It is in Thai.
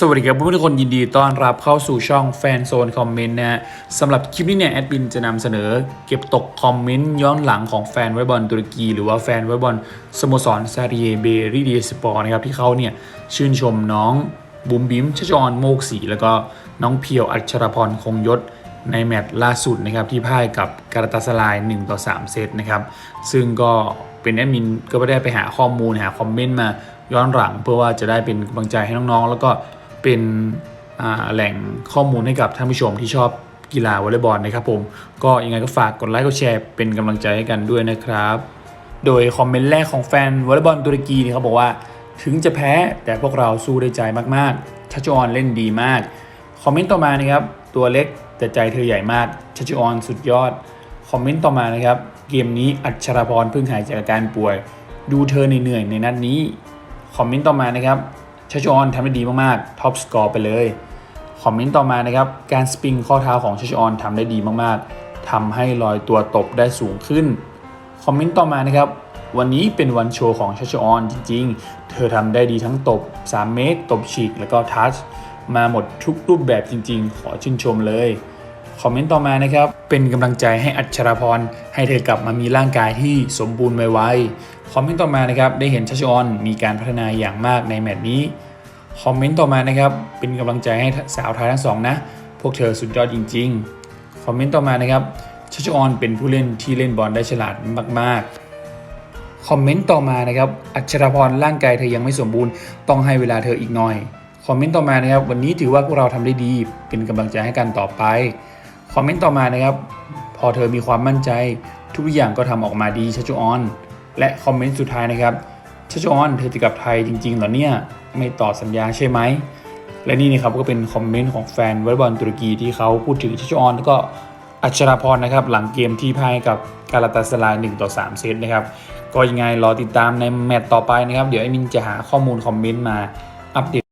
สวัสดีครับเพื่อนๆทุกคนยินดีต้อนรับเข้าสู่ช่องแฟนโซนคอมเมนต์นะฮะสำหรับคลิปนี้เนี่ยแอดมินจะนำเสนอเก็บตกคอมเมนต์ย้อนหลังของแฟนวอลเลย์บอลตุรกี หรือว่าแฟนวอลเลย์บอลสโมสรซาริเยเบรีดีสปอร์นะครับที่เขาเนี่ยชื่นชมน้องบุ๋มบิมชจรโมกศรีแล้วก็น้องเพียวอัชรพรคงยศในแมตช์ล่าสุดนะครับที่พ่ายกับการาตาสลาย 1 ต่อ 3 เซตนะครับซึ่งก็เป็นแอดมินก็ไได้ไปหาข้อมูลหาคอมเมนต์มาย้อนหลังเพื่อว่าจะได้เป็นกำลังใจให้น้องๆ แล้วก็ เป็นแหล่งข้อมูลให้กับท่านผู้ชมที่ชอบกีฬาวอลเลย์บอลนะครับผม ก็ยังไงก็ฝากกดไลค์กดแชร์เป็นกำลังใจให้กันด้วยนะครับ โดยคอมเมนต์แรกของแฟนวอลเลย์บอลตุรกีนี่เขาบอกว่า ถึงจะแพ้แต่พวกเราสู้ได้ใจมากๆชัชออนเล่นดีมากคอมเมนต์ต่อมานะครับตัวเล็กแต่ใจเธอใหญ่มากชัชออนสุดยอดคอมเมนต์ต่อมานะครับเกมนี้อัชรพรเพิ่งหายจากอาการป่วย ดูเธอเหนื่อยในนัดนี้คอมเมนต์ต่อมานะครับ ชัชออนทำได้ดีมากๆ ท็อปสกอร์ไปเลย คอมเมนต์ต่อมานะครับ การสปริงข้อเท้าของชัชออนทำได้ดีมากๆ ทำให้ลอยตัวตบได้สูงขึ้น คอมเมนต์ต่อมานะครับ วันนี้เป็นวันโชว์ของชัชออนจริง ๆ เธอทำได้ดีทั้งตบ 3 เมตร ตบฉีก แล้วก็ทัช มาหมดทุกรูปแบบจริง ๆ ขอชื่นชมเลย คอมเมนต์ต่อมานะครับ เป็นกำลังใจให้อัชราพร ให้เธอกลับมามีร่างกายที่สมบูรณ์ไวๆคอมเมนต์ต่อมานะครับ ได้เห็นชัชออนมีการพัฒนาอย่างมากในแมตช์นี้ คอมเมนต์ต่อมานะครับ เป็นกำลังใจให้สาวไทยทั้งสองนะ พวกเธอสุดยอดจริง ๆ คอมเมนต์ต่อมานะครับชัชออนเป็นผู้เล่นที่เล่นบอลได้ฉลาดมากๆคอมเมนต์ต่อมานะครับ อัชรพรร่างกายเธอยังไม่สมบูรณ์ ต้องให้เวลาเธออีกหน่อย คอมเมนต์ต่อมานะครับ วันนี้ถือว่าพวกเราทำได้ดี เป็นกำลังใจให้กันต่อไป คอมเมนต์ต่อมานะครับ พอเธอมีความมั่นใจ ทุกอย่างก็ทำออกมาดีชัชออน และคอมเมนต์สุดท้ายนะครับชัชออนเธอจะกลับไทยจริงๆเหรอเนี่ยไม่ต่อสัญญาใช่ไหมและนี่นะครับก็เป็นคอมเมนต์ของแฟนวอลเลย์บอลตุรกีที่เขาพูดถึงชัชออนแล้วก็อัชราพรนะครับหลังเกมที่พ่ายกับกาลาตาสลาย1ต่อ3เซตนะครับก็ยังไงรอติดตามในแมตต์ต่อไปนะครับ เดี๋ยวไอ้มินจะหาข้อมูลคอมเมนต์มาอัปเดต